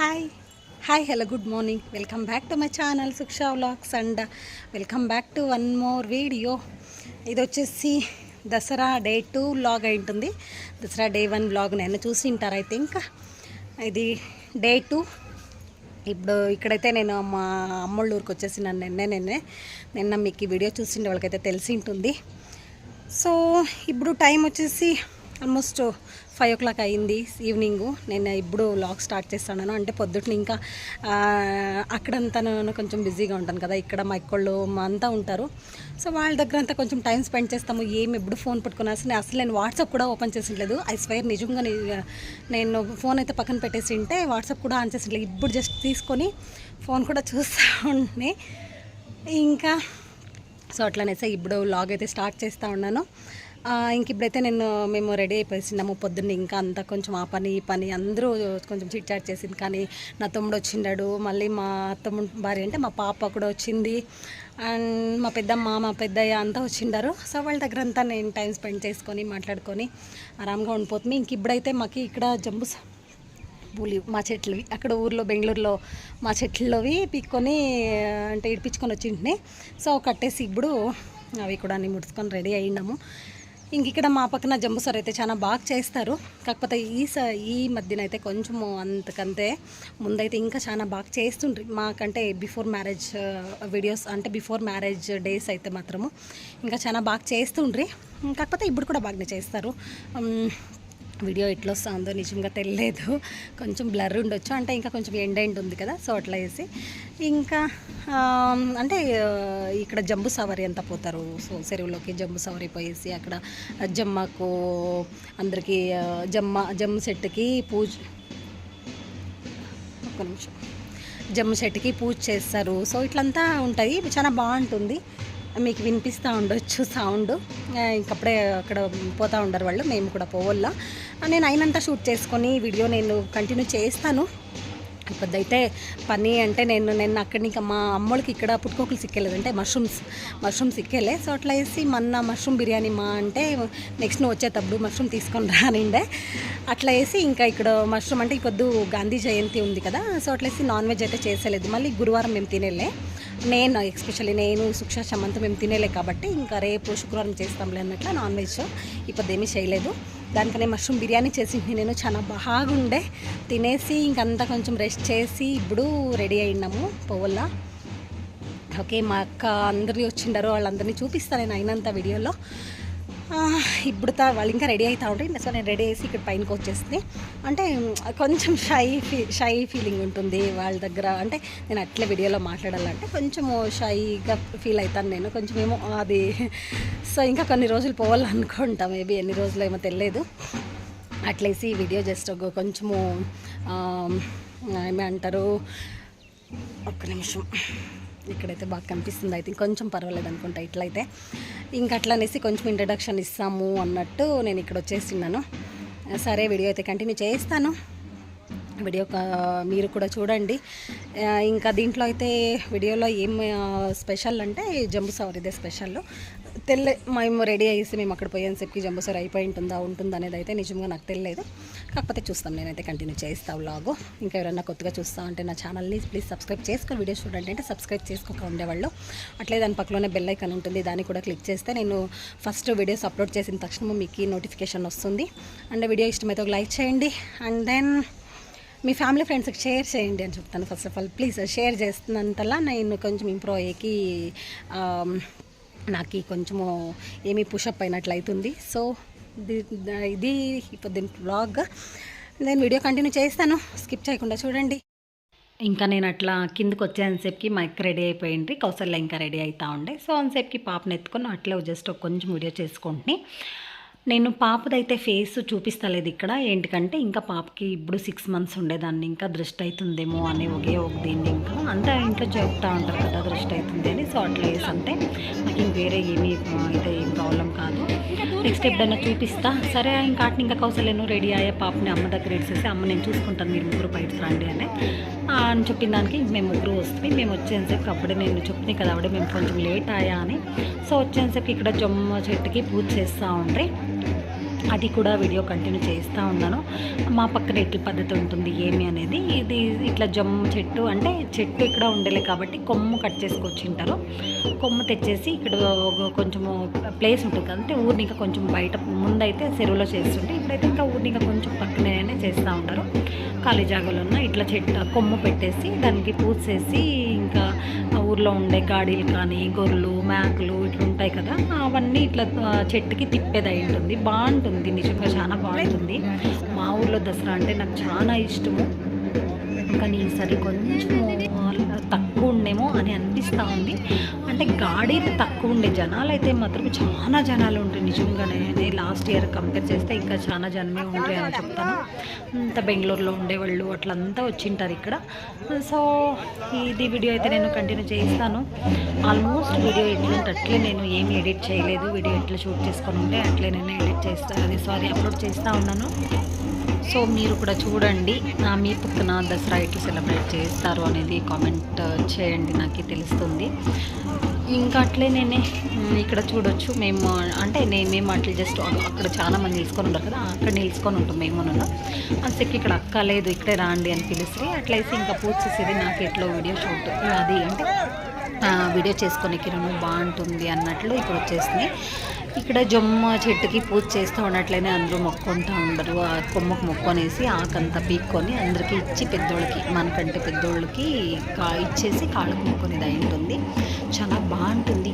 Hi hi hello good morning welcome back to my channel Suksha vlogs and welcome back to one more video ఇది వచ్చేసి Dasara day two vlog అయి ఉంటుంది. Dasara day one vlog నేను చూసి ఉంటారు అయితే ఇంకా ఇది డే టూ. ఇప్పుడు ఇక్కడైతే నేను మా అమ్మోళ్ళ ఊరికి వచ్చేసి నన్ను నిన్నే నిన్నే నిన్న మీకు ఈ వీడియో చూసిండే వాళ్ళకైతే తెలిసి ఉంటుంది. సో ఇప్పుడు టైం వచ్చేసి ఆల్మోస్ట్ ఫైవ్ ఓ క్లాక్ అయింది ఈవినింగ్. నేను ఇప్పుడు లాగ్ స్టార్ట్ చేస్తాను అంటే పొద్దుటిని ఇంకా అక్కడంతా నేను కొంచెం బిజీగా ఉంటాను కదా. ఇక్కడ మా ఎక్కళ్ళు మా అంతా ఉంటారు. సో వాళ్ళ దగ్గర అంతా కొంచెం టైం స్పెండ్ చేస్తాము. ఏం ఎప్పుడు ఫోన్ పట్టుకుని అసలు అసలు నేను వాట్సాప్ కూడా ఓపెన్ చేసిండలేదు. ఐ స్వైర్ నిజంగా నేను ఫోన్ అయితే పక్కన పెట్టేసి ఉంటే వాట్సాప్ కూడా ఆన్ చేసిండలేదు. ఇప్పుడు జస్ట్ తీసుకొని ఫోన్ కూడా చూస్తూ ఉంటే ఇంకా సో అట్లనేసి ఇప్పుడు లాగ్ అయితే స్టార్ట్ చేస్తూ ఉన్నాను. ఇంక ఇప్పుడైతే నేను మేము రెడీ అయిపోయినాము పొద్దున్న ఇంకా అంతా కొంచెం ఆ పని ఈ పని అందరూ కొంచెం చిట్ చాట్ చేసింది. కానీ నా తమ్ముడు వచ్చిండాడు. మళ్ళీ మా తమ్ముడు భార్య అంటే మా పాప కూడా వచ్చింది. అండ్ మా పెద్దమ్మ మా పెద్దయ్య అంతా వచ్చిండారు. సో వాళ్ళ దగ్గర అంతా నేను టైం స్పెండ్ చేసుకొని మాట్లాడుకొని ఆరామ్గా ఉండిపోతుంది. ఇంక ఇప్పుడైతే మాకు ఇక్కడ జంబు పూలి మా చెట్లువి అక్కడ ఊర్లో బెంగళూరులో మా చెట్లవి పీక్కొని అంటే ఇడిపించుకొని వచ్చింటున్నాయి సో కట్టేసి ఇప్పుడు అవి కూడా అన్ని ముడుచుకొని రెడీ అయినాము. ఇంక ఇక్కడ మా పక్కన జంబు సార్ అయితే చాలా బాగా చేస్తారు. కాకపోతే ఈ స ఈ మధ్యన అయితే కొంచెము అంతకంతే ముందైతే ఇంకా చాలా బాగా చేస్తుండ్రి. మాకంటే బిఫోర్ మ్యారేజ్ వీడియోస్ అంటే బిఫోర్ మ్యారేజ్ డేస్ అయితే మాత్రము ఇంకా చాలా బాగా చేస్తుండ్రి. కాకపోతే ఇప్పుడు కూడా బాగానే చేస్తారు. వీడియో ఎట్లా వస్తుందో నిజంగా తెలియలేదు. కొంచెం బ్లర్ ఉండొచ్చు. అంటే ఇంకా కొంచెం ఎండ్ ఎండ్ ఉంది కదా సో అట్లా వేసి ఇంకా అంటే ఇక్కడ జంబు సవారి అంతా పోతారు? సో చెరువులోకి జంబు సవారి పోయేసి అక్కడ జమ్మకు అందరికీ ఆ, జమ్మ జమ్ము చెట్టుకి పూజ ఒక్క నిమిషం. జమ్ము చెట్టుకి పూజ చేస్తారు. సో ఇట్లంతా ఉంటాయి. చాలా బాగుంటుంది. మీకు వినిపిస్తూ ఉండొచ్చు సౌండ్. ఇంకప్పుడే అక్కడ పోతూ ఉండరు వాళ్ళు మేము కూడా పోవల్ల. నేను అయినంత షూట్ చేసుకొని వీడియో నేను కంటిన్యూ చేస్తాను. ఇప్పుడైతే పని అంటే నేను నేను అక్కడి నుంచి మా అమ్మోళ్ళకి ఇక్కడ పుట్టుకోకులు సిక్కేలేదు. అంటే మష్రూమ్స్ మష్రూమ్స్ సిక్కేలే. సో అట్లా వేసి మొన్న మష్రూమ్ బిర్యానీ మా అంటే నెక్స్ట్ నువ్వు వచ్చేటప్పుడు మష్రూమ్ తీసుకొని రానిండే అట్లా వేసి ఇంకా ఇక్కడ మష్రూమ్ అంటే ఈ పొద్దు గాంధీ జయంతి ఉంది కదా. సో అట్లా వేసి నాన్ వెజ్ అయితే చేసేలేదు. మళ్ళీ గురువారం మేము తినేలే. నేను ఎస్పెషల్లీ నేను సుక్ష సమంత మేము తినేలే కాబట్టి ఇంకా రేపు శుక్రవారం చేస్తాంలే అన్నట్లు నాన్ వెజ్ ఇప్పుడు ఏమీ చేయలేదు. దానికనే మష్రూమ్ బిర్యానీ చేసింది నేను చాలా బాగుండే. తినేసి ఇంకంతా కొంచెం రెస్ట్ చేసి ఇప్పుడు రెడీ అయినాము పోవల్లా ఓకే మా అక్క అందరి వచ్చిండారు వాళ్ళందరినీ చూపిస్తాను నేను అయినంత వీడియోలో. ఇప్పుడు వాళ్ళు ఇంకా రెడీ అవుతా ఉంటాయి సో నేను రెడీ చేసి ఇక్కడ పైనకి వచ్చేసింది అంటే కొంచెం షై ఫీ షై ఫీలింగ్ ఉంటుంది వాళ్ళ దగ్గర. అంటే నేను అట్లే వీడియోలో మాట్లాడాలంటే కొంచెము షైగా ఫీల్ అవుతాను నేను. కొంచెం ఏమో అది సో ఇంకా కొన్ని రోజులు పోవాలనుకుంటా. మేబీ ఎన్ని రోజులు ఏమో తెలియదు. అట్లేసి వీడియో జస్ట్ ఒక కొంచెము ఏమంటారు ఒక్క నిమిషం. ఇక్కడైతే బాగా కనిపిస్తుంది. అయితే కొంచెం పర్వాలేదు అనుకుంటా ఇట్లయితే. ఇంకా అట్లా అనేసి కొంచెం ఇంట్రడక్షన్ ఇస్తాము అన్నట్టు నేను ఇక్కడ వచ్చేస్తున్నాను. సరే వీడియో అయితే కంటిన్యూ చేస్తాను. వీడియో కా- మీరు కూడా చూడండి. ఇంకా దీంట్లో అయితే వీడియోలో ఏం స్పెషల్ అంటే జంబు సవర్ ఇదే స్పెషల్ తెల్ల మేము రెడీ అయ్యేసి మేము అక్కడ పోయాను చెప్పి జంబు అయిపోయి ఉంటుందా ఉంటుందా అనేది అయితే నిజంగా నాకు తెలియలేదు కాకపోతే చూస్తాం నేనైతే కంటిన్యూ చేస్తా వ్లాగు ఇంకా ఎవరైనా కొత్తగా చూస్తా అంటే నా ఛానల్ని ప్లీజ్ సబ్స్క్రైబ్ చేసుకొని వీడియోస్ చూడండి అంటే సబ్స్క్రైబ్ చేసుకోక ఉండేవాళ్ళు. అట్లే దాని పక్కలోనే బెల్ ఐకాన్ ఉంటుంది దాన్ని కూడా క్లిక్ చేస్తే నేను ఫస్ట్ వీడియోస్ అప్లోడ్ చేసిన తక్షణం మీకు నోటిఫికేషన్ వస్తుంది. అండ్ వీడియో ఇష్టమైతే ఒక లైక్ చేయండి. అండ్ దెన్ మీ ఫ్యామిలీ ఫ్రెండ్స్కి షేర్ చేయండి అని చెప్తాను. First of all please share చేస్తున్నంతలా నేను కొంచెం ఇంప్రూవ్ అయ్యేకి um, నాకు ఈ కొంచెము ఏమీ పుషప్ అయినట్లు అవుతుంది సో ఇది ఇది ఇప్పుడు బ్లాగ్ నేను వీడియో కంటిన్యూ చేస్తాను. స్కిప్ చేయకుండా చూడండి. ఇంకా నేను అట్లా కిందకి వచ్చేసేపుకి మా రెడీ అయిపోయింది. కౌసల్య ఇంకా రెడీ అవుతా ఉండే. సో అంతసేపుకి పాపను ఎత్తుకొని అట్లే జస్ట్ ఒక కొంచెం వీడియో చేసుకుంటుని నేను పాపదైతే ఫేస్ చూపిస్తలేదు ఇక్కడ. ఏంటికంటే ఇంకా పాపకి ఇప్పుడు సిక్స్ మంత్స్ ఉండేదాన్ని ఇంకా దృష్టి అవుతుందేమో అని ఒకే ఒక దీన్ని ఇంకా అంతా ఇంట్లో చెప్తా ఉంటారు కదా దృష్టి అవుతుంది అని. సో అట్లా వేసి అంటే నాకు ఇంక వేరే ఏమీ అయితే ఏం ప్రాబ్లం నెక్స్ట్ ఎప్పుడైనా చూపిస్తా? సరే ఇంకా అట్ని ఇంకా కౌసల్యను రెడీ అయ్యే పాపని అమ్మ దగ్గర ఇచ్చేసి అమ్మ నేను చూసుకుంటాను మీరు ముగ్గురు బయట రండి అని. అని చెప్పిన దానికి మేము ముగ్గురు వస్తుంది మేము వచ్చేసేపు అప్పుడే నేను చెప్తున్నాయి కదా అప్పుడే మేము కొంచెం లేట్ అయ్యా అని. సో వచ్చేసేపు ఇక్కడ జొమ్మ చెట్టుకి పూజ చేస్తూ ఉండ్రి. అది కూడా వీడియో కంటిన్యూ చేస్తూ ఉన్నాను. మా పక్కన ఎట్ల పద్ధతి ఉంటుంది ఏమి అనేది ఇది ఇట్లా జమ్ము చెట్టు అంటే చెట్టు ఇక్కడ ఉండలే కాబట్టి కొమ్ము కట్ చేసుకొచ్చి ఉంటారు. కొమ్ము తెచ్చేసి ఇక్కడ కొంచెము ప్లేస్ ఉంటుంది అంటే ఊరిని ఇంకా కొంచెం బయట ముందైతే చెరువులో చేస్తుంటే ఇప్పుడైతే ఇంకా ఊరిని ఇంకా కొంచెం పక్కనే చేస్తూ ఉంటారు. ఖాళీ జాగాలో ఉన్న ఇట్లా చెట్టు కొమ్ము పెట్టేసి దానికి పూసేసి ఇంకా ఊర్లో ఉండే గాడీలు కానీ గొర్రెలు మేకలు ఇట్లా ఉంటాయి కదా అవన్నీ ఇట్లా చెట్టుకి తిప్పేది అయి ఉంటుంది. బాగుంటుంది. నిజంగా చాలా బాగుంటుంది. మా ఊర్లో దసరా అంటే నాకు చాలా ఇష్టము కానీ ఈసారి కొంచెం తక్కువ ఉండేమో అని అనిపిస్తూ ఉంది. అంటే గాడి తక్కువ ఉండే. జనాలు అయితే మాత్రం చాలా జనాలు ఉంటాయి నిజంగానే. లాస్ట్ ఇయర్ కంపేర్ చేస్తే ఇంకా చాలా జనమే ఉంటాయి అని చెప్తాను. అంత బెంగళూరులో ఉండేవాళ్ళు అట్లంతా వచ్చింటారు ఇక్కడ. సో ఇది వీడియో అయితే నేను కంటిన్యూ చేస్తాను ఆల్మోస్ట్ వీడియో ఎట్లుంటే అట్లే నేను ఏమి ఎడిట్ చేయలేదు. వీడియో ఎట్లా షూట్ చేసుకొని ఉంటే అట్లే నేను ఎడిట్ చేస్తాను అది సారీ అప్లోడ్ చేస్తూ ఉన్నాను. సో మీరు కూడా చూడండి. నా మీ పుట్టిన దసరా ఎట్లా సెలబ్రేట్ చేస్తారు అనేది కామెంట్ uh, చేయండి. నాకు తెలుస్తుంది. ఇంకా అట్లే నేనే ఇక్కడ చూడొచ్చు. మేము అంటే నేను మేము అట్లా జస్ట్ అక్కడ చాలా మంది నిలుచుకొని ఉంటారు కదా అక్కడ నిలుచుకొని ఉంటాం మేము అందుకే ఇక్కడ అక్క లేదు ఇక్కడే రాండి అని పిలిస్తే అట్లయితే ఇంకా పూజ చేసేది నాకు ఎట్లో వీడియో షూట్. అది అంటే వీడియో చేసుకొని కిరణం బాగుంటుంది అన్నట్లు ఇక్కడ వచ్చేసింది. ఇక్కడ జొమ్మ చెట్టుకి పూజ చేస్తూ ఉన్నట్లయినే అందరూ మొక్కుంటూ ఉండరు. ఆ కొమ్మకు మొక్కనేసి ఆకంతా పీక్కొని అందరికీ ఇచ్చి పెద్దోళ్ళకి మనకంటే పెద్దోళ్ళకి కా ఇచ్చేసి కాళ్ళకు మొక్కునేది అయి ఉంటుంది. చాలా బాగుంటుంది.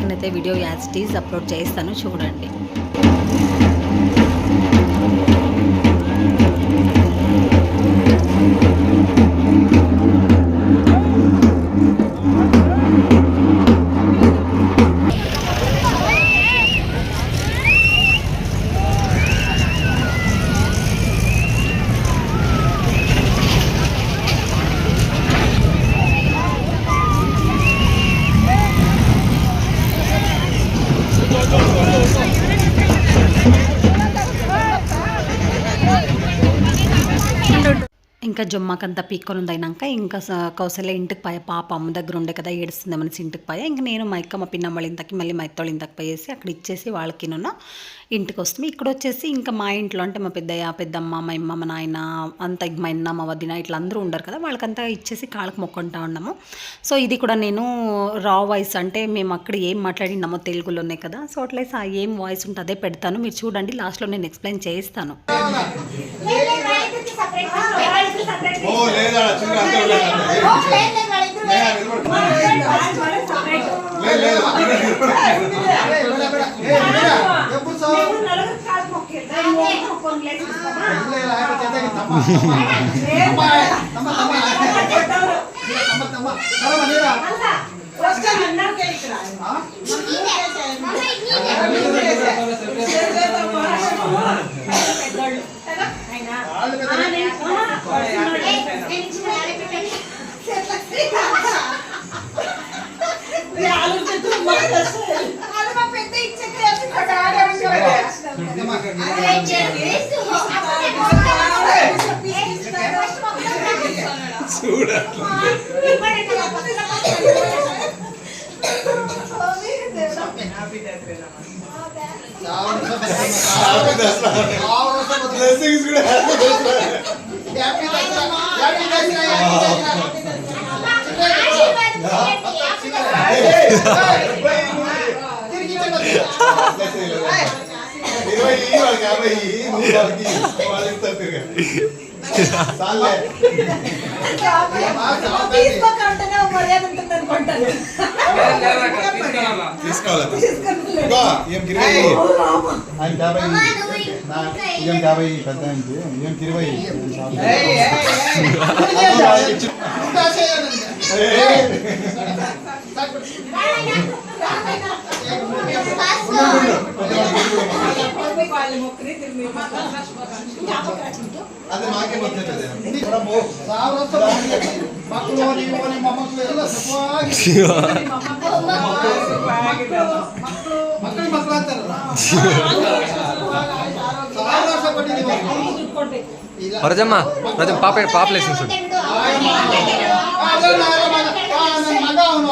నేనైతే వీడియో యాజ్ టీజ్ అప్లోడ్ చేస్తాను చూడండి. ఇంకా జొమ్మకంతా పీక్కొని ఉందైనాక ఇంకా కౌశల్య ఇంటికి పోయా పాప అమ్మ దగ్గర ఉండే కదా ఏడుస్తుంది అనేసి ఇంటికి పోయా. ఇంకా నేను మా అక్క మా పిన్నమ్మ వాళ్ళ ఇంతకి మళ్ళీ మా ఇత్తోళ్ళ ఇంతకు పోయేసి అక్కడ ఇచ్చేసి వాళ్ళకి నేను ఇంటికి వస్తుంది ఇక్కడ వచ్చేసి ఇంకా మా ఇంట్లో అంటే మా పెద్దయ్య పెద్దమ్మ మా ఇమ్మ మా నాయన అంత మా ఇన్న మా వదిన ఇట్లా అందరూ ఉండరు కదా వాళ్ళకంతా ఇచ్చేసి కాళ్ళకి మొక్కుంటా ఉన్నాము. సో ఇది కూడా నేను రా వాయిస్ అంటే మేము అక్కడ ఏం మాట్లాడినామో తెలుగులోనే కదా సో అట్లయితే ఆ ఏం వాయిస్ ఉంటే అదే పెడతాను. మీరు చూడండి లాస్ట్లో నేను ఎక్స్ప్లెయిన్ చేస్తాను ఓ లేదా చిన్న అంతే ఉండదు ఇరవై వాళ్ళకి యాభై నువ్వు వాళ్ళకి వాళ్ళు ఇస్తారు తిరగండి. చాలే తీసుకోవాలి యాభై పెద్ద ఏం ಮಾಕೇ ಬರ್ತದೆ ಪ್ರಭು ಸಾವಿರ ಮಕ್ಕಳು ನೀವು ನಿಮ್ಮ ಮಕ್ಕಳು ಎಲ್ಲ ಸುಖವಾಗಿ ಮಕ್ಕಳು ಮಕ್ಕಳು ಅಂತಾರಲ್ಲ ಸಾವಿರ ವರ್ಷ ಪಟ್ಟಿದ್ದೀವಿ ರಜಮ್ಮ ರಜಮ್ಮ ಪಾಪ ಪಾಪ್ಯುಲೇಷನ್ ಸುಡ್ ಅವನು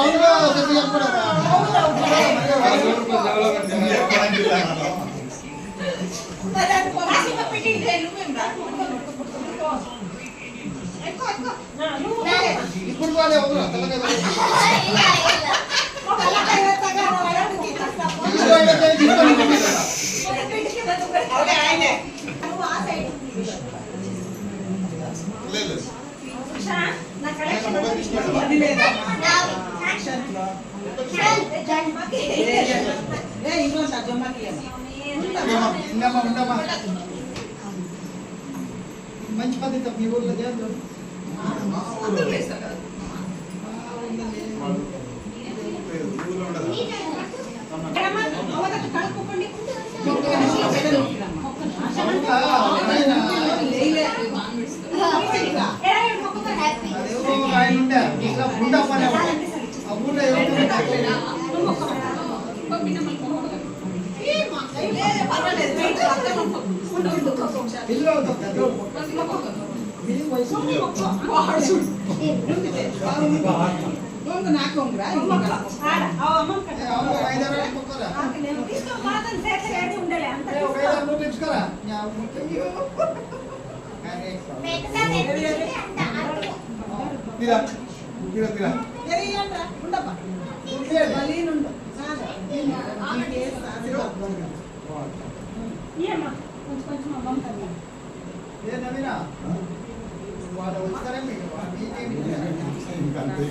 ఇప్పుడు పోలే వదలు, తలకాయ వదలు. మంచి పద్ధతి మీ ఊర్లో చేద్దాం. ఊళ్ళో ఆయన ఆ ఎవరు పిల్లలు పెద్దోళ్ళు. మీ వయసు ఏ, అవును, ఒక ఐదారు వేలు కొనుక్కోరా. ఏ, ఒక ఐదారు నోట్లు ఇచ్చుకోరా. యా, అయ్యో. కానీ, తీరా తీరా తీరా ఏ నవీనా వాళ్ళు వస్తారే మీకు మీకేమి ఇంకా అంతే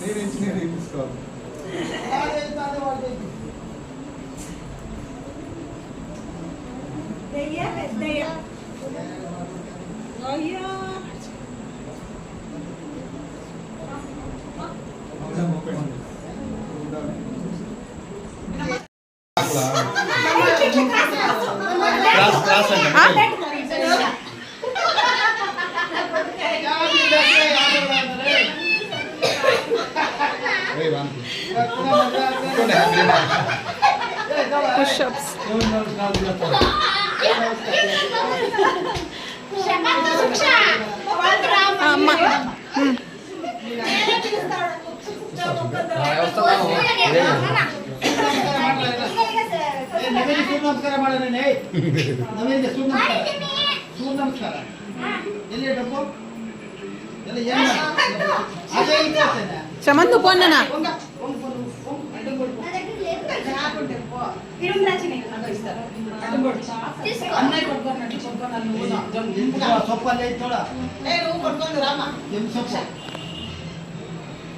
నేను ఇంజనీరింగ్ తీసుకోవాలి వాళ్ళు చేస్తారు, వాళ్ళు చేస్తారు. క్లాస్ క్లాస్ అంటే యాభై డెబ్బై, ನಮಗೆ ಸೂರ್ಯ ನಮಸ್ಕಾರ ಮಾಡೋಣ ನಮಗೆ ಸೂರ್ಯ ನಮಸ್ಕಾರ. ಸೂರ್ಯ ನಮಸ್ಕಾರ. ಎಲ್ಲಿ ಡಬ್ಬು? ಎಲ್ಲ ಏನು ಫೋನ್ ನನ್ನ ಸೊಪ್ಪಲ್ಲೇ ಇತ್ತು ರಾಮ. ಸೊಪ್ಪು?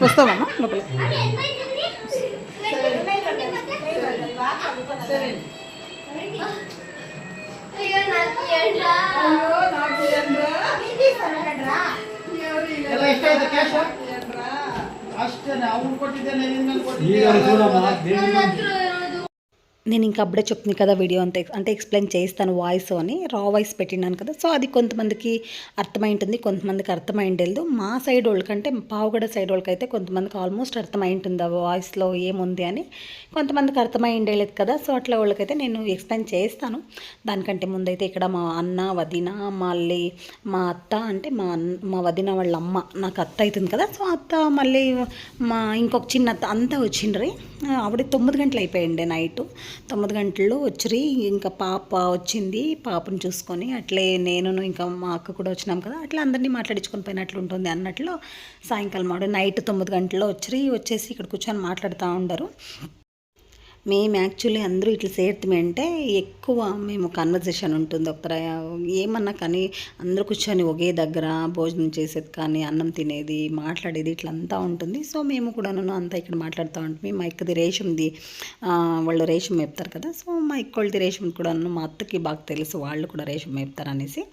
వస్తావమ్మా లోపల ಎಲ್ಲ ಎಷ್ಟಾಯ್ತು ಕ್ಯಾಶ್ ಅಷ್ಟೇ ಅವ್ನು ಕೊಟ್ಟಿದ್ದೇನೆ ನಿನ್ನ ಕೊಟ್ಟಿದ್ದೆ నేను ఇంకా అప్పుడే చెప్తుంది కదా వీడియో అంతా అంటే ఎక్స్ప్లెయిన్ చేస్తాను వాయిస్ అని రా వాయిస్ పెట్టినాను కదా. సో అది కొంతమందికి అర్థమై ఉంటుంది కొంతమందికి అర్థమై ఉండలేదు మా సైడ్ వాళ్ళకంటే పావుగడ సైడ్ వాళ్ళకైతే కొంతమందికి ఆల్మోస్ట్ అర్థమై ఉంటుంది ఆ వాయిస్లో ఏముంది అని. కొంతమందికి అర్థమై ఉండలేదు కదా సో అట్లా వాళ్ళకైతే నేను ఎక్స్ప్లెయిన్ చేస్తాను దానికంటే ముందైతే ఇక్కడ మా అన్న వదిన మళ్ళీ మా అత్త అంటే మా అన్న మా వదిన వాళ్ళ అమ్మ నాకు అత్త అవుతుంది కదా. సో అత్త మళ్ళీ మా ఇంకొక చిన్న అత్త అంతా వచ్చిండ్రి. ఆవిడ తొమ్మిది గంటలు అయిపోయింది నైట్. తొమ్మిది గంటల్లో వచ్చిరి ఇంకా పాప వచ్చింది పాపను చూసుకొని అట్లే నేను ఇంకా మా అక్క కూడా వచ్చినాం కదా అట్లా అందరినీ మాట్లాడించుకొని పోయినట్లు ఉంటుంది అన్నట్లు సాయంకాలం మాడు నైట్ తొమ్మిది గంటల్లో వచ్చిరి వచ్చేసి ఇక్కడ కూర్చొని మాట్లాడుతూ ఉండరు. మేము యాక్చువల్లీ అందరూ ఇట్లా చేరుతామే అంటే ఎక్కువ మేము కన్వర్జేషన్ ఉంటుంది. ఒకతర ఏమన్నా కానీ అందరూ కూర్చొని ఒకే దగ్గర భోజనం చేసేది కానీ అన్నం తినేది మాట్లాడేది ఇట్లా అంతా ఉంటుంది. సో మేము కూడాను అంతా ఇక్కడ మాట్లాడుతూ ఉంటాం మా ఇక్కది రేషంది వాళ్ళు రేషం మేపుతారు కదా. సో మా ఇక్కళ్ళది రేషం కూడాను మా అత్తకి బాగా తెలుసు వాళ్ళు కూడా రేషం మేపుతారు అనేసి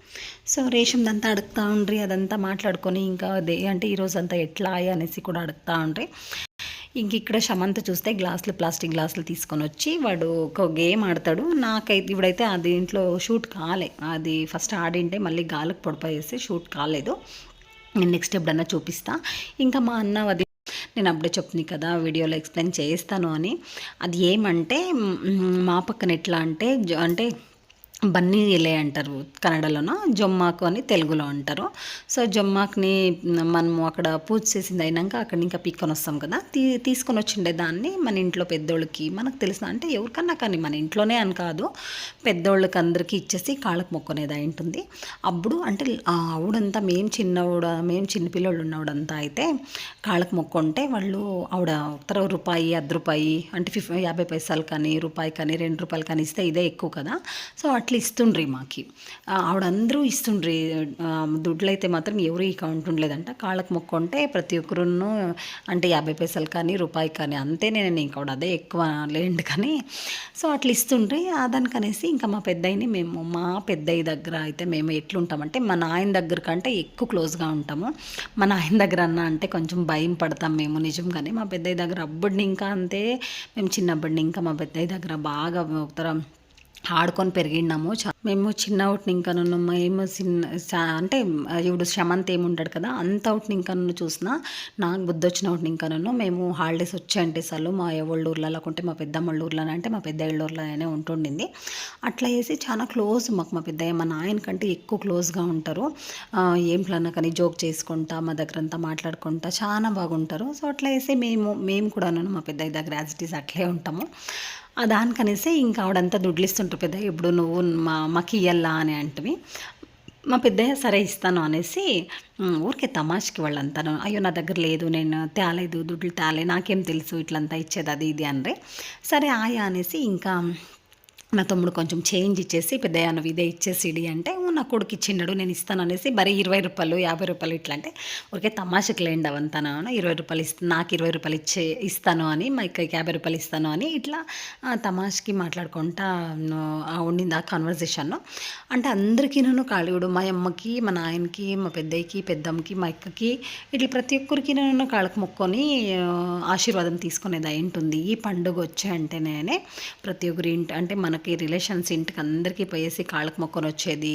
సో రేషందంతా అడుగుతూ ఉండ్రి అదంతా మాట్లాడుకొని ఇంకా అదే అంటే ఈరోజు అంతా ఎట్లా అనేసి కూడా అడుగుతూ ఉండ్రి. ఇంక ఇక్కడ శమంత చూస్తే గ్లాసులు ప్లాస్టిక్ గ్లాసులు తీసుకొని వచ్చి వాడు ఒక గేమ్ ఆడతాడు. నాకైతే ఇప్పుడైతే అది ఇంట్లో షూట్ కాలే. అది ఫస్ట్ ఆడింటే మళ్ళీ గాలికి పొడిపోయేసి షూట్ కాలేదు. నేను నెక్స్ట్ ఎప్పుడన్నా చూపిస్తా. ఇంకా మా అన్న అది నేను అప్పుడే చెప్తుంది కదా వీడియోలో ఎక్స్ప్లెయిన్ చేస్తాను అని. అది ఏమంటే మా పక్కన ఎట్లా అంటే జ- అంటే బన్నీ ఇలే అంటారు కన్నడలోనో జొమ్మాకు అని తెలుగులో అంటారు. సో జొమ్మాకుని మనము అక్కడ పూజ చేసింది అయినాక అక్కడ ఇంకా పీక్కొని వస్తాం కదా. తీ తీసుకొని వచ్చిండే దాన్ని మన ఇంట్లో పెద్దోళ్ళకి మనకు తెలిసిన అంటే ఎవరికన్నా కానీ మన ఇంట్లోనే అని కాదు పెద్దోళ్ళకి అందరికీ ఇచ్చేసి కాళ్ళకు మొక్కునేది అయి ఉంటుంది. అప్పుడు అంటే ఆ ఆవిడంతా మేము చిన్నవాడ మేము చిన్నపిల్లలు ఉన్నవాడంతా అయితే కాళ్ళకు మొక్కుంటే వాళ్ళు ఆవిడ ఉత్తర రూపాయి అర్ధ రూపాయి అంటే ఫిఫ్ యాభై పైసలు కానీ రూపాయి కానీ రెండు రూపాయలు కానీ ఇస్తే ఇదే ఎక్కువ కదా. సో అట్లా ఇస్తుండ్రి మాకి. ఆవిడందరూ ఇస్తుండ్రి. దుడ్లు అయితే మాత్రం ఎవరు ఈ కౌంట్ ఉండలేదంట. కాళ్ళకు మొక్కుంటే ప్రతి ఒక్కరును అంటే యాభై పైసలు కానీ రూపాయి కానీ అంతే నేను ఇంకా అదే ఎక్కువ లేండి కానీ. సో అట్లా ఇస్తుండ్రి. దానికనేసి ఇంకా మా పెద్దయ్యని మేము మా పెద్దయ్య దగ్గర అయితే మేము ఎట్లుంటామంటే మా నాయన దగ్గర కంటే ఎక్కువ క్లోజ్గా ఉంటాము. మా నాయన దగ్గర అన్న అంటే కొంచెం భయం పడతాం మేము నిజంగానే. మా పెద్దయ్య దగ్గర అబ్బడిని ఇంకా అంతే. మేము చిన్నప్పటిని ఇంకా మా పెద్దయ్య దగ్గర బాగా ఉత్తరం ఆడుకొని పెరిగినాము చా- మేము చిన్న అవుట్ని ఇంకా మేము చిన్న అంటే ఇప్పుడు శమంత్ ఏముంటాడు కదా అంత అవుట్ని ఇంకా చూసినా నాకు బుద్ధి వచ్చిన ఒకటిని ఇంకా మేము హాలిడేస్ వచ్చాయంటే సార్లు మా ఎవళ్ళ ఊర్లలో కొంటే మా పెద్దమ్మళ్ళ ఊర్లోనే అంటే మా పెద్ద ఊర్లోనే ఉంటుండింది. అట్లా వేసి చాలా క్లోజ్ మాకు మా పెద్దయ్య మా నాయన కంటే ఎక్కువ క్లోజ్గా ఉంటారు. ఏం ప్లాన్ కానీ జోక్ చేసుకుంటా మా దగ్గర అంతా మాట్లాడుకుంటా చాలా బాగుంటారు. సో అట్లా వేసి మేము మేము కూడాను మా పెద్దయ్య దగ్గర యాజ్ ఇట్ ఈస్ అట్లే ఉంటాము. దానికనేసి ఇంకా ఆవిడంతా దుడ్లిస్తుంటారు. పెద్ద ఇప్పుడు నువ్వు మా మాకు ఇయ్యల్లా అని అంటివి. మా పెద్దయ్య సరే ఇస్తాను అనేసి ఊరికే తమాష్కి వాళ్ళంతాను అయ్యో నా దగ్గర లేదు నేను తేలేదు దుడ్లు తేలే నాకేం తెలుసు ఇట్లంతా ఇచ్చేది అది ఇది అనరే. సరే ఆయా అనేసి ఇంకా నా తమ్ముడు కొంచెం చేంజ్ ఇచ్చేసి పెద్దయ్య నువ్వు ఇదే ఇచ్చేసిడి అంటే నా కొడుకు ఇచ్చిండడు నేను ఇస్తాను అనేసి మరి ఇరవై రూపాయలు యాభై రూపాయలు ఇట్లా అంటే ఊరికే తమాషకి లేండి అవంతాను ఇరవై రూపాయలు ఇస్తా నాకు ఇరవై రూపాయలు ఇచ్చే ఇస్తాను అని మా ఇక్కడికి యాభై రూపాయలు ఇస్తాను అని ఇట్లా తమాషకి తమాష్కి మాట్లాడుకుంటా ఉండింది ఆ కాన్వర్జేషన్ అంటే అందరికీ నేను కాళీవుడు మా అమ్మకి మా నాయనకి మా పెద్దయ్యకి పెద్దమ్మకి మా అక్కకి ఇట్లా ప్రతి ఒక్కరికి నేను కాళ్ళకు మొక్కొని ఆశీర్వాదం తీసుకునేది అయి ఉంటుంది. ఈ పండుగ వచ్చే అంటేనే ప్రతి ఒక్కరి ఇంటి అంటే మన మనకి రిలేషన్స్ ఇంటికి అందరికీ పోయేసి కాళ్ళకు మొక్కను వచ్చేది.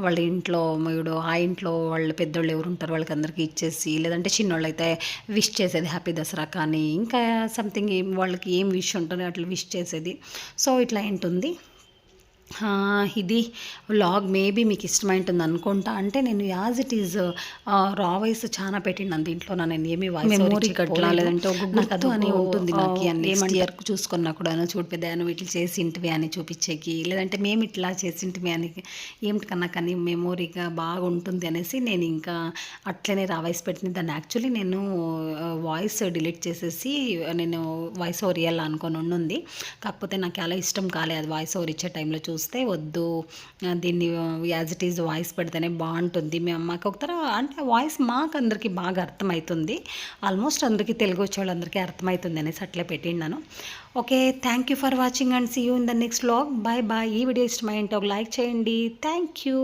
వాళ్ళ ఇంట్లో మయుడు ఆ ఇంట్లో వాళ్ళ పెద్దోళ్ళు ఎవరు ఉంటారు వాళ్ళకి అందరికీ ఇచ్చేసి లేదంటే చిన్నోళ్ళు అయితే విష్ చేసేది హ్యాపీ దసరా కానీ ఇంకా సంథింగ్ ఏం వాళ్ళకి ఏం విష్ ఉంటుందో అట్లా విష్ చేసేది. సో ఇట్లా ఉంటుంది ఇది వ్లాగ్ మేబీ మీకు ఇష్టమైంటుంది అనుకుంటా. అంటే నేను as it is raw voice చాలా పెట్టిండు దీంట్లో నేను ఏమి వాయిస్ కట్లా లేదంటే ఒక గుర్తు అని ఉంటుంది నాకు ఏమంటారు? ఏమంటారు చూసుకున్నా కూడా. చూడు పెద్ద నువ్వు ఇట్లా చేసింటివి అని చూపించేకి. లేదంటే మేము ఇట్లా చేసింటివి అని ఏమిటికన్నా కానీ మెమోరీగా బాగుంటుంది అనేసి నేను ఇంకా అట్లనే రా వాయిస్ పెట్టిన దాన్ని యాక్చువల్లీ నేను వాయిస్ డిలీట్ చేసేసి నేను వాయిస్ ఓవర్ ఇవ్వాలి అనుకొని ఉండింది. కాకపోతే నాకు అలా ఇష్టం కాలే అది వాయిస్ ఓవర్ ఇచ్చే టైంలో చూస్తే వద్దు. దీన్ని యాజ్ ఇట్ ఈజ్ వాయిస్ పెడితేనే బాగుంటుంది. మేము మాకు ఒక అంటే వాయిస్ మాకు అందరికీ బాగా అర్థమవుతుంది ఆల్మోస్ట్ అందరికీ తెలుగు వచ్చేవాళ్ళందరికీ అర్థమవుతుంది అనేసి అట్లే పెట్టిండాను okay thank you for watching and see you in the next vlog bye bye ఈ వీడియో ఇష్టమైంటే ఒక లైక్ చేయండి. Thank you